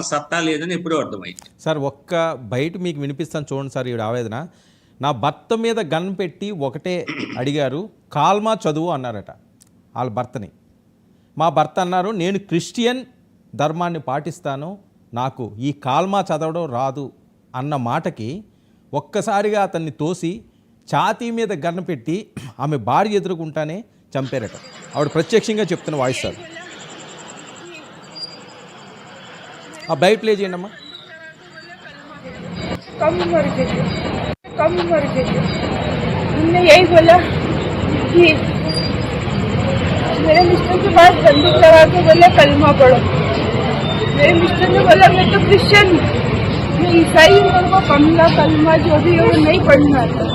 సత్తా లేదని ఎప్పుడూ అర్థమైంది. సార్ ఒక్క బయట మీకు వినిపిస్తాను చూడండి సార్ ఈవిడ ఆవేదన. నా భర్త మీద గన్ పెట్టి ఒకటే అడిగారు కాల్మా చదువు అన్నారట వాళ్ళ భర్తని. మా భర్త అన్నారు నేను క్రిస్టియన్ ధర్మాన్ని పాటిస్తాను నాకు ఈ కాల్మా చదవడం రాదు అన్న మాటకి ఒక్కసారిగా అతన్ని తోసి ఛాతీ మీద గన్న పెట్టి ఆమె భార్య ఎదురుకుంటానే చంపారట. ఆవిడ ప్రత్యక్షంగా చెప్తున్న వాయిస్ సార్. ఆ బయట ప్లే చేయండి అమ్మా कम उम्र के थे कम उम्र के थे उनने यही बोला कि मेरे मिस्टर के पास बंदूक लगा के बोले कलमा पढ़ो मेरे मिस्टर ने बोला मैं तो क्रिश्चियन हूँ मैं ईसाई हूँ मेरे को कमला कलमा जो भी है वो नहीं पढ़ना आता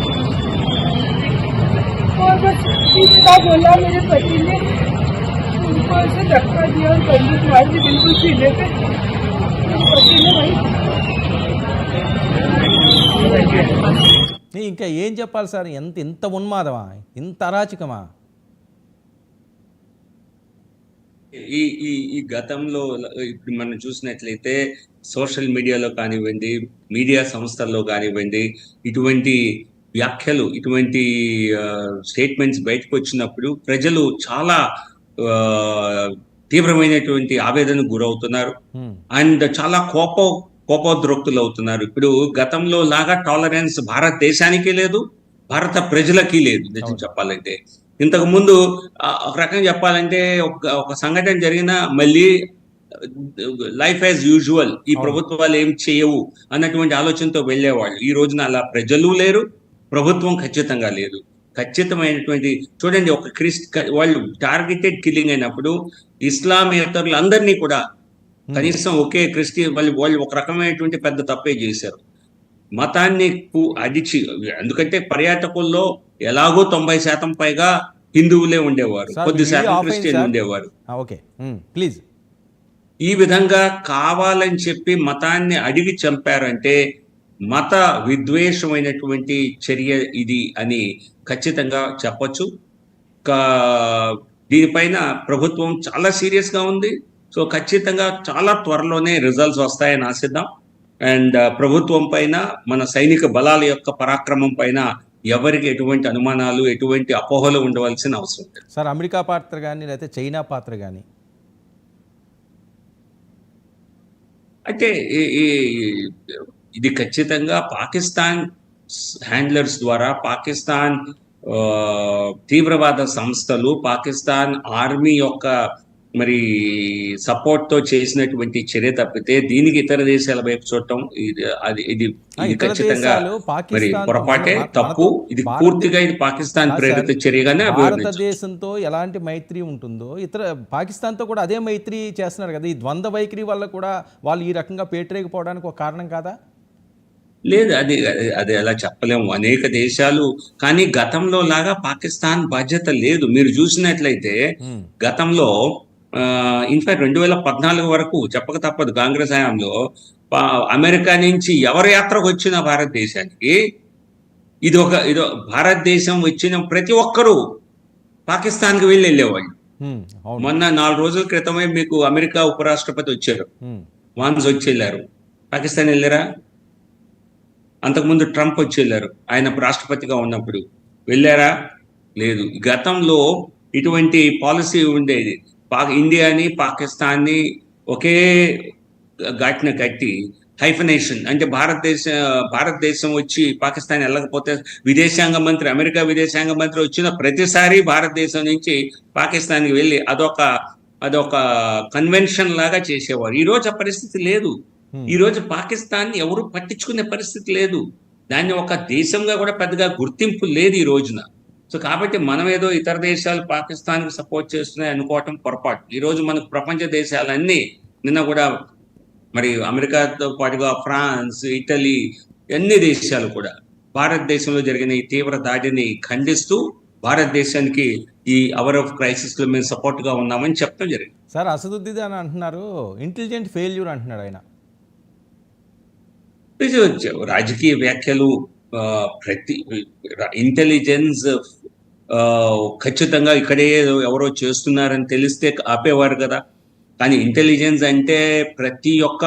तो बस इसका बोला मेरे पति ने उनको ऐसे धक्का दिया और बंदूक मार दी बिल्कुल सीने पे मेरे पति ने वही నీ ఇంకా ఏం చెప్పాలి సార్? ఎంత ఇంత ఉన్మాదమా? ఇంత అరాచకమా? ఈ ఈ ఈ గతంలో ఇప్పుడు మనం చూసినట్లయితే సోషల్ మీడియాలో కానివ్వండి మీడియా సంస్థల్లో కానివ్వండి ఇటువంటి వ్యాఖ్యలు ఇటువంటి స్టేట్మెంట్స్ బయటకు వచ్చినప్పుడు ప్రజలు చాలా తీవ్రమైనటువంటి ఆవేదనకు గురవుతున్నారు. అండ్ చాలా కోప కోపోద్రక్తులు అవుతున్నారు ఇప్పుడు గతంలో లాగా టాలరెన్స్ భారతదేశానికి లేదు భారత ప్రజలకి లేదు నిజం. చెప్పాలంటే ఇంతకు ముందు ఒక రకంగా చెప్పాలంటే ఒక ఒక సంఘటన జరిగిన మళ్ళీ లైఫ్ యాజ్ యూజువల్ ఈ. ప్రభుత్వాలు ఏం చేయవు అన్నటువంటి ఆలోచనతో వెళ్ళేవాళ్ళు ఈ రోజున అలా ప్రజలు లేరు ప్రభుత్వం ఖచ్చితంగా లేదు ఖచ్చితమైనటువంటి చూడండి ఒక క్రిస్ వాళ్ళు టార్గెటెడ్ కిల్లింగ్ అయినప్పుడు ఇస్లామేతరులు అందరినీ కూడా కనీసం ఒకే క్రిస్టియన్ వాళ్ళు వాళ్ళు ఒక రకమైనటువంటి పెద్ద తప్పే చేశారు. మతాన్ని అడిచి ఎందుకంటే పర్యాటకుల్లో ఎలాగో తొంభై శాతం పైగా హిందువులే ఉండేవారు. కొద్ది శాతం క్రిస్టియన్. ఉండేవారు. ఓకే. ప్లీజ్. ఈ విధంగా కావాలని చెప్పి మతాన్ని అడిగి చంపారంటే మత విద్వేషమైనటువంటి చర్య ఇది అని ఖచ్చితంగా చెప్పొచ్చు. కా- దీనిపైన ప్రభుత్వం చాలా సీరియస్గా ఉంది. సో ఖచ్చితంగా చాలా త్వరలోనే రిజల్ట్స్ వస్తాయని ఆశిద్దాం. అండ్ ప్రభుత్వం పైన మన సైనిక బలాల యొక్క పరాక్రమం పైన ఎవరికి ఎటువంటి అనుమానాలు ఎటువంటి అపోహలు ఉండవలసిన అవసరం లేదు. సార్ అమెరికా పాత్ర కానీ లేకపోతే చైనా పాత్ర కానీ ఈ- ఇది ఖచ్చితంగా పాకిస్తాన్ హ్యాండ్లర్స్ ద్వారా పాకిస్తాన్ తీవ్రవాద సంస్థలు పాకిస్తాన్ ఆర్మీ యొక్క మరి సపోర్ట్తో చేసినటువంటి చర్య తప్పితే దీనికి ఇతర దేశాల వైపు చూడటం ఇది అది ఇది ఖచ్చితంగా మరి పొరపాటే తప్పు. ఇది పూర్తిగా ఇది పాకిస్తాన్ ప్రేరిత చర్యగానే భారతదేశంతో ఎలాంటి మైత్రి ఉంటుందో ఇతర పాకిస్తాన్తో కూడా అదే మైత్రి చేస్తున్నారు కదా. ఈ ద్వంద్వ వైఖరి వల్ల కూడా వాళ్ళు ఈ రకంగా పేటరేగిపోవడానికి ఒక కారణం కాదా? లేదు అది అది- అలా చెప్పలేము. అనేక దేశాలు కానీ గతంలో లాగా పాకిస్తాన్ బాధ్యత లేదు. మీరు చూసినట్లయితే. గతంలో ఇన్ఫాక్ట్ రెండు వేల పద్నాలుగు వరకు చెప్పక తప్పదు కాంగ్రెస్ హయాంలో అమెరికా నుంచి ఎవరు యాత్రకు వచ్చిన భారతదేశానికి ఇది ఒక ఇదో భారతదేశం వచ్చిన ప్రతి ఒక్కరూ పాకిస్తాన్కి వెళ్ళి వెళ్ళేవాళ్ళు. మొన్న నాలుగు రోజుల క్రితమే మీకు అమెరికా ఉపరాష్ట్రపతి వచ్చారు. వాన్స్ వచ్చి వెళ్ళారు. పాకిస్తాన్ వెళ్ళారా? అంతకుముందు ట్రంప్ వచ్చి వెళ్ళారు. ఆయన రాష్ట్రపతిగా ఉన్నప్పుడు. వెళ్ళారా? లేదు. గతంలో ఇటువంటి పాలసీ ఉండేది. పా ఇండియాని పాకిస్తాన్ని ఒకే ఘాటిన కట్టి హైఫనేషన్ అంటే భారతదేశ భారతదేశం వచ్చి పాకిస్తాన్ వెళ్ళకపోతే విదేశాంగ మంత్రి అమెరికా విదేశాంగ మంత్రి వచ్చిన ప్రతిసారి భారతదేశం నుంచి పాకిస్తాన్కి వెళ్ళి అదొక అదొక కన్వెన్షన్ లాగా చేసేవారు. ఈరోజు ఆ పరిస్థితి లేదు. ఈ రోజు పాకిస్తాన్ ఎవరు పట్టించుకునే పరిస్థితి లేదు. దాన్ని ఒక దేశంగా కూడా పెద్దగా గుర్తింపు లేదు ఈ రోజున. సో కాబట్టి మనం ఏదో ఇతర దేశాలు పాకిస్తాన్కి సపోర్ట్ చేస్తున్నాయి అనుకోవటం పొరపాటు. ఈ రోజు మనకు ప్రపంచ దేశాలన్నీ నిన్న కూడా మరి అమెరికాతో పాటుగా ఫ్రాన్స్ ఇటలీ అన్ని దేశాలు కూడా భారతదేశంలో జరిగిన ఈ తీవ్ర దాడిని ఖండిస్తూ భారతదేశానికి ఈ అవర్ ఆఫ్ క్రైసిస్లో మేము సపోర్ట్గా ఉన్నామని చెప్పడం జరిగింది. సార్ అసదుద్దీన్ అని అంటున్నారు. ఇంటెలిజెంట్ ఫెయిల్యూర్ అంటున్నాడు ఆయన. రాజకీయ వ్యాఖ్యలు ప్రతి ఇంటెలిజెన్స్ ఖచ్చితంగా ఇక్కడే ఎవరో చేస్తున్నారని తెలిస్తే ఆపేవారు కదా. కానీ ఇంటెలిజెన్స్ అంటే ప్రతి ఒక్క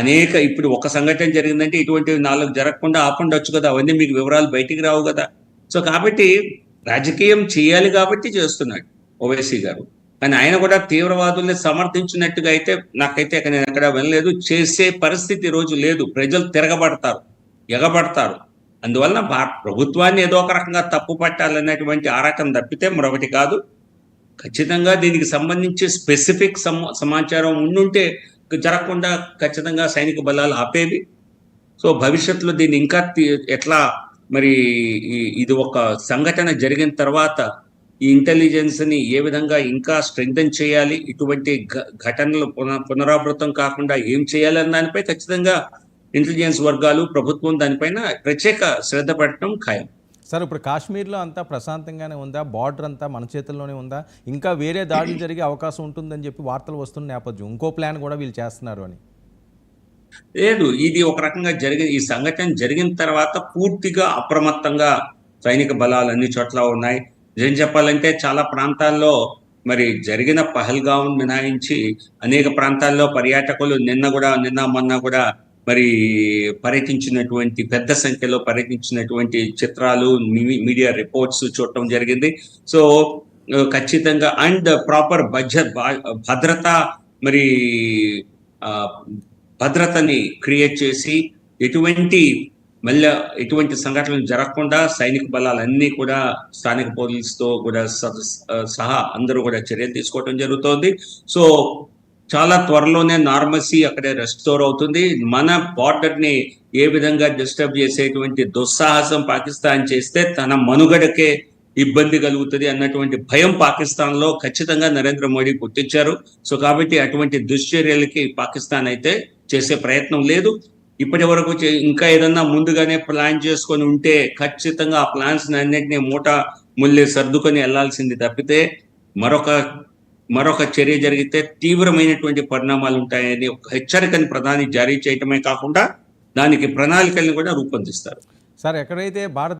అనేక ఇప్పుడు ఒక సంఘటన జరిగిందంటే ఇటువంటి నాలుగు జరగకుండా ఆపుండొచ్చు కదా. అవన్నీ మీకు వివరాలు బయటికి రావు కదా. సో కాబట్టి రాజకీయం చేయాలి కాబట్టి చేస్తున్నాడు ఓవైసీ గారు. కానీ ఆయన కూడా తీవ్రవాదుల్ని సమర్థించినట్టుగా అయితే నాకైతే నేను ఎక్కడ వినలేదు. చేసే పరిస్థితి రోజు లేదు. ప్రజలు తిరగబడతారు ఎగబడతారు. అందువలన ప్రభుత్వాన్ని ఏదో ఒక రకంగా తప్పు పట్టాలనేటువంటి ఆరాకం తప్పితే మరొకటి కాదు. ఖచ్చితంగా దీనికి సంబంధించి స్పెసిఫిక్ సమాచారం ఉండుంటే జరగకుండా ఖచ్చితంగా సైనిక బలాలు ఆపేవి. సో భవిష్యత్తులో దీన్ని ఇంకా ఎట్లా మరి ఈ- ఇది ఒక సంఘటన జరిగిన తర్వాత ఈ ఇంటెలిజెన్స్ని ఏ విధంగా ఇంకా స్ట్రెంగ్థన్ చేయాలి? ఇటువంటి ఘటనలు పున- పునరావృతం కాకుండా ఏం చేయాలన్న దానిపై ఖచ్చితంగా ఇంటెలిజెన్స్ వర్గాలు ప్రభుత్వం దానిపైన ప్రత్యేక శ్రద్ధ పెట్టడం ఖాయం. సార్ ఇప్పుడు కాశ్మీర్లో అంతా ప్రశాంతంగానే ఉందా? బార్డర్ అంతా మన చేతుల్లోనే ఉందా? ఇంకా వేరే దాడులు జరిగే అవకాశం ఉంటుందని చెప్పి వార్తలు వస్తున్న నేపథ్యం. ఇంకో ప్లాన్ కూడా వీళ్ళు చేస్తున్నారు అని. లేదు ఇది ఒక రకంగా జరిగిన ఈ సంఘటన జరిగిన తర్వాత పూర్తిగా అప్రమత్తంగా సైనిక బలాలు అన్ని చోట్ల ఉన్నాయి. నిజం చెప్పాలంటే చాలా ప్రాంతాల్లో మరి జరిగిన పహల్గాం మినహాయించి అనేక ప్రాంతాల్లో పర్యాటకులు నిన్న కూడా నిన్న మొన్న కూడా మరి పర్యటించినటువంటి పెద్ద సంఖ్యలో పర్యటించినటువంటి చిత్రాలు మీ- మీడియా రిపోర్ట్స్ చూడటం జరిగింది. సో ఖచ్చితంగా అండ్ ప్రాపర్ బడ్జెట్ భద్రత మరి భద్రతని క్రియేట్ చేసి ఎటువంటి మళ్ళీ ఎటువంటి సంఘటనలు జరగకుండా సైనిక బలాలన్నీ కూడా స్థానిక పోలీసుతో కూడా స- సహా అందరూ కూడా చర్యలు తీసుకోవడం జరుగుతోంది. సో చాలా త్వరలోనే నార్మసీ అక్కడే రెస్టోర్ అవుతుంది. మన బార్డర్ని ఏ విధంగా డిస్టర్బ్ చేసేటువంటి దుస్సాహసం పాకిస్తాన్ చేస్తే తన మనుగడకే ఇబ్బంది కలుగుతుంది అన్నటువంటి భయం పాకిస్తాన్లో ఖచ్చితంగా నరేంద్ర మోడీ గుర్తించారు. సో కాబట్టి అటువంటి దుశ్చర్యలకి పాకిస్తాన్ అయితే చేసే ప్రయత్నం లేదు. ఇప్పటి వరకు ఇంకా ఏదన్నా ముందుగానే ప్లాన్ చేసుకొని ఉంటే ఖచ్చితంగా ఆ ప్లాన్స్ అన్నింటినీ మూట ముల్లి సర్దుకొని వెళ్ళాల్సింది తప్పితే మరొక మరొక చర్య జరిగితే తీవ్రమైనటువంటి పరిణామాలు ఉంటాయని ఒక హెచ్చరికని ప్రధాని జారీ చేయటమే కాకుండా దానికి ప్రణాళికల్ని కూడా రూపొందిస్తారు. సార్ ఎక్కడైతే భారత్